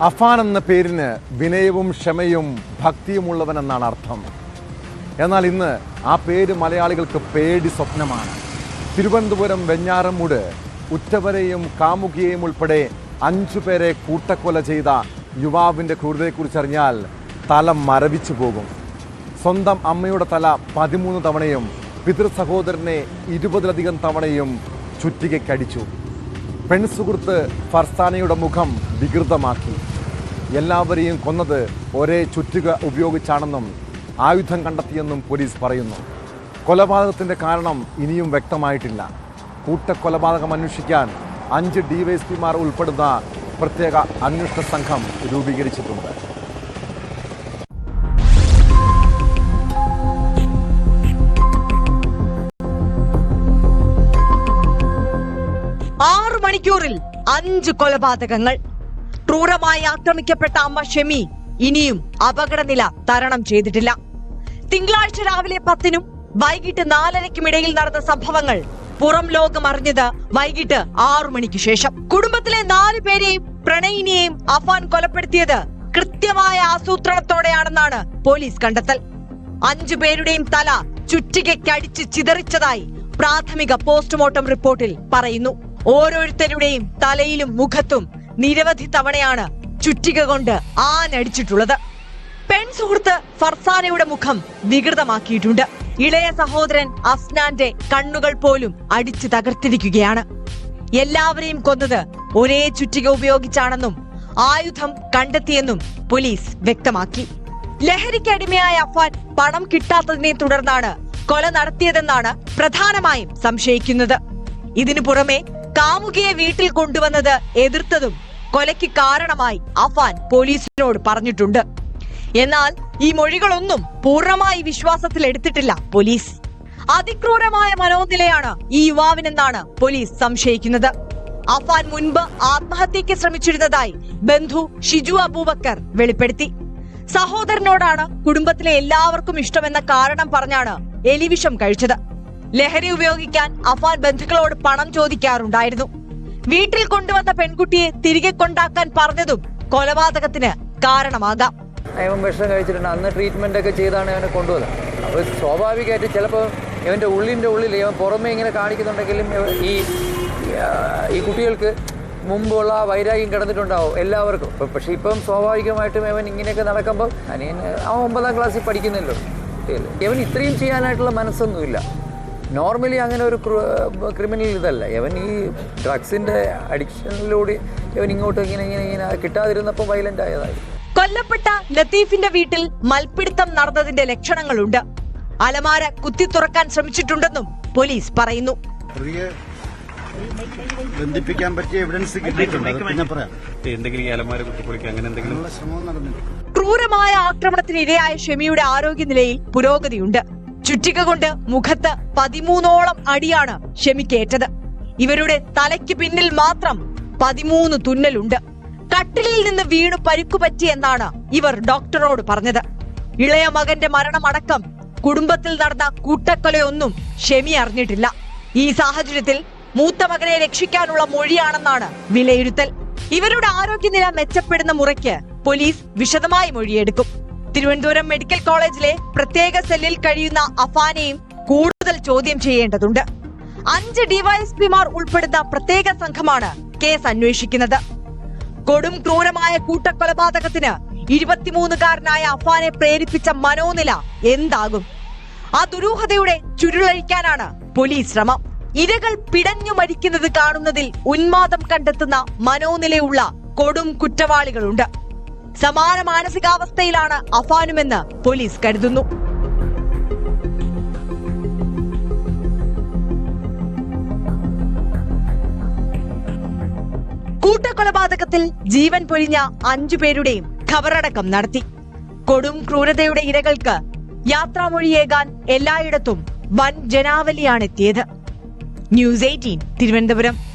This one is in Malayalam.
അഫാൻ എന്ന പേരിന് വിനയവും ക്ഷമയും ഭക്തിയുമുള്ളവനെന്നാണ് അർത്ഥം. എന്നാൽ ഇന്ന് ആ പേര് മലയാളികൾക്ക് പേടി സ്വപ്നമാണ്. തിരുവനന്തപുരം വെഞ്ഞാറമൂട് ഉറ്റവരെയും കാമുകിയെയും ഉൾപ്പെടെ അഞ്ചു പേരെ കൂട്ടക്കൊല ചെയ്ത യുവാവിന്റെ ക്രൂരതയെക്കുറിച്ചറിഞ്ഞാൽ തല മരവിച്ചു പോകും. സ്വന്തം അമ്മയുടെ തല പതിമൂന്ന് തവണയും പിതൃ സഹോദരനെ ഇരുപതിലധികം തവണയും ചുറ്റികയ്ക്കടിച്ചു. പെൺസുഹൃത്ത് ഫർസാനയുടെ മുഖം വികൃതമാക്കി. എല്ലാവരെയും കൊന്നത് ഒരേ ചുറ്റുക ഉപയോഗിച്ചാണെന്നും ആയുധം കണ്ടെത്തിയെന്നും പോലീസ് പറയുന്നു. കൊലപാതകത്തിന്റെ കാരണം ഇനിയും വ്യക്തമായിട്ടില്ല. കൂട്ടക്കൊലപാതകം അന്വേഷിക്കാൻ അഞ്ച് ഡിവൈഎസ്പിമാർ ഉൾപ്പെടുന്ന പ്രത്യേക അന്വേഷണ സംഘം രൂപീകരിച്ചിട്ടുണ്ട്. മണിക്കൂറിൽ അഞ്ച് കൊലപാതകങ്ങൾ. ക്രൂരമായി ആക്രമിക്കപ്പെട്ട അമ്മ ഷെമി ഇനിയും അപകടനില തരണം ചെയ്തിട്ടില്ല. തിങ്കളാഴ്ച രാവിലെ പത്തിനും വൈകിട്ട് നാലരയ്ക്കും ഇടയിൽ നടന്ന സംഭവങ്ങൾ പുറം ലോകം അറിഞ്ഞത് വൈകിട്ട് ആറു മണിക്ക് ശേഷം. കുടുംബത്തിലെ നാലു പേരെയും പ്രണയിനിയെയും അഫാൻ കൊലപ്പെടുത്തിയത് കൃത്യമായ ആസൂത്രണത്തോടെയാണെന്നാണ് പോലീസ് കണ്ടെത്തൽ. അഞ്ചു പേരുടെയും തല ചുറ്റികയ്ക്കടിച്ച് ചിതറിച്ചതായി പ്രാഥമിക പോസ്റ്റ്മോർട്ടം റിപ്പോർട്ടിൽ പറയുന്നു. ഓരോരുത്തരുടെയും തലയിലും മുഖത്തും നിരവധി തവണയാണ് ചുറ്റിക കൊണ്ട് ആനടിച്ചിട്ടുള്ളത് പെൺ സുഹൃത്ത് ഫർസാനയുടെ മുഖം വികൃതമാക്കിയിട്ടുണ്ട്. ഇളയ സഹോദരൻ അസ്നാന്റെ കണ്ണുകൾ പോലും അടിച്ചു തകർത്തിരിക്കുകയാണ്. എല്ലാവരെയും കൊന്നത് ഒരേ ചുറ്റിക ഉപയോഗിച്ചാണെന്നും ആയുധം കണ്ടെത്തിയെന്നും പോലീസ് വ്യക്തമാക്കി. ലഹരിക്ക് അടിമയായ അഫ്വാൻ പണം കിട്ടാത്തതിനെ തുടർന്നാണ് കൊല നടത്തിയതെന്നാണ് പ്രധാനമായും സംശയിക്കുന്നത്. ഇതിനു പുറമെ കാമുകിയെ വീട്ടിൽ കൊണ്ടുവന്നത് എതിർത്തതും കൊലയ്ക്ക് കാരണമായി അഫാൻ പോലീസിനോട് പറഞ്ഞിട്ടുണ്ട്. എന്നാൽ ഈ മൊഴികളൊന്നും പൂർണമായി വിശ്വാസത്തിൽ എടുത്തിട്ടില്ല പോലീസ്. അതിക്രൂരമായ മനോനിലയാണ് ഈ യുവാവിനെന്നാണ് പോലീസ് സംശയിക്കുന്നത്. അഫാൻ മുൻപ് ആത്മഹത്യക്ക് ശ്രമിച്ചിരുന്നതായി ബന്ധു ഷിജു അബൂബക്കർ വെളിപ്പെടുത്തി. സഹോദരനോടാണ് കുടുംബത്തിലെ എല്ലാവർക്കും ഇഷ്ടമെന്ന കാരണം പറഞ്ഞാണ് എലിവിഷം കഴിച്ചത്. ലഹരി ഉപയോഗിക്കാൻ അഫാൻ ബന്ധുക്കളോട് പണം ചോദിക്കാറുണ്ടായിരുന്നു. വീട്ടിൽ കൊണ്ടുവന്ന പെൺകുട്ടിയെ തിരികെ കൊണ്ടാക്കാൻ പറഞ്ഞതും കൊലപാതകത്തിന് കാരണമാകാം. ഇവൻ വിഷം കഴിച്ചിട്ടുണ്ട്. അന്ന് ട്രീറ്റ്മെന്റ് ഒക്കെ ചെയ്താണ് ഇവനെ കൊണ്ടുവന്നത്. അപ്പോൾ സ്വാഭാവികമായിട്ട് ചിലപ്പോൾ ഇവന്റെ ഉള്ളിന്റെ ഉള്ളിൽ ഇവൻ പുറമേ ഇങ്ങനെ കാണിക്കുന്നുണ്ടെങ്കിലും ഈ ഈ കുട്ടികൾക്ക് മുമ്പുള്ള ആ വൈരാഗ്യം കിടന്നിട്ടുണ്ടാവും എല്ലാവർക്കും. പക്ഷെ ഇപ്പം സ്വാഭാവികമായിട്ടും ഇവൻ ഇങ്ങനെയൊക്കെ നടക്കുമ്പോൾ അനിയൻ അവൻ ഒമ്പതാം ക്ലാസ്സിൽ പഠിക്കുന്നില്ലോ ഇവൻ ഇത്രയും ചെയ്യാനായിട്ടുള്ള മനസ്സൊന്നുമില്ല. നോർമലി അങ്ങനെ ഒരു ക്രിമിനൽ ഇതല്ല. ഇവൻ ഈ ഡ്രഗ്സിന്റെ അഡിക്ഷനിലൂടെ ഇവൻ ഇങ്ങോട്ട് ഇങ്ങനെ ഇങ്ങനെ ഇങ്ങനെ കിട്ടാതിരുന്നപ്പോൾ വയലന്റ് ആയതായി. കൊല്ലപ്പെട്ട ലത്തീഫിന്റെ വീട്ടിൽ മൽപിടുത്തം നടന്നതിന്റെ ലക്ഷണങ്ങളുണ്ട്. അലമാര കുത്തി തുറക്കാൻ ശ്രമിച്ചിട്ടുണ്ടെന്നും പോലീസ് പറയുന്നു. ബന്ധിപ്പിക്കാൻ പറ്റിയ എവിഡൻസ് കിട്ടിയിട്ടുണ്ട്. എന്തെങ്കിലും അലമാര കുത്തിപ്പൊളിക്കുക അങ്ങനെ എന്തെങ്കിലും ശ്രമം നടന്നിട്ടുണ്ട്. ക്രൂരമായ ആക്രമണത്തിന് ഇരയായ ഷെമിയുടെ ആരോഗ്യനിലയിൽ പുരോഗതിയുണ്ട്. ചുറ്റിക കൊണ്ട് മുഖത്ത് പതിമൂന്നോളം അടിയാണ് ഷെമിക്കേറ്റത് ഇവരുടെ തലയ്ക്ക് പിന്നിൽ മാത്രം പതിമൂന്ന് തുന്നലുണ്ട്. കട്ടിലിൽ നിന്ന് വീണു പരുക്കുപറ്റി എന്നാണ് ഇവർ ഡോക്ടറോട് പറഞ്ഞത്. ഇളയ മകന്റെ മരണമടക്കം കുടുംബത്തിൽ നടന്ന കൂട്ടക്കൊലയൊന്നും ഷെമി അറിഞ്ഞിട്ടില്ല. ഈ സാഹചര്യത്തിൽ മൂത്ത മകനെ രക്ഷിക്കാനുള്ള മൊഴിയാണെന്നാണ് വിലയിരുത്തൽ. ഇവരുടെ ആരോഗ്യനില മെച്ചപ്പെടുന്ന മുറയ്ക്ക് പോലീസ് വിശദമായി മൊഴിയെടുക്കും. തിരുവനന്തപുരം മെഡിക്കൽ കോളേജിലെ പ്രത്യേക സെല്ലിൽ കഴിയുന്ന അഫാനെയും കൂടുതൽ ചോദ്യം ചെയ്യേണ്ടതുണ്ട്. അഞ്ച് ഡിവൈഎസ്പിമാർ ഉൾപ്പെടുന്ന പ്രത്യേക സംഘമാണ് കേസ് അന്വേഷിക്കുന്നത്. കൊടും ക്രൂരമായ കൂട്ടക്കൊലപാതകത്തിന് ഇരുപത്തിമൂന്നുകാരനായ അഫാനെ പ്രേരിപ്പിച്ച മനോനില എന്താകും? ആ ദുരൂഹതയുടെ ചുരുളഴിക്കാനാണ് പോലീസ് ശ്രമം. ഇരകൾ പിടഞ്ഞു മരിക്കുന്നത് കാണുന്നതിൽ ഉന്മാദം കണ്ടെത്തുന്ന മനോനിലയുള്ള കൊടും കുറ്റവാളികളുണ്ട്. സമാന മാനസികാവസ്ഥയിലാണ് അഫാനുമെന്ന് പോലീസ് കരുതുന്നു. കൂട്ടക്കൊലപാതകത്തിൽ ജീവൻ പൊലിഞ്ഞ അഞ്ചു പേരുടെയും ഖബറടക്കം നടത്തി. കൊടും ക്രൂരതയുടെ ഇരകൾക്ക് യാത്രാമൊഴിയേകാൻ എല്ലായിടത്തും വൻ ജനാവലിയാണെത്തിയത്. News eighteen Thiruvananthapuram.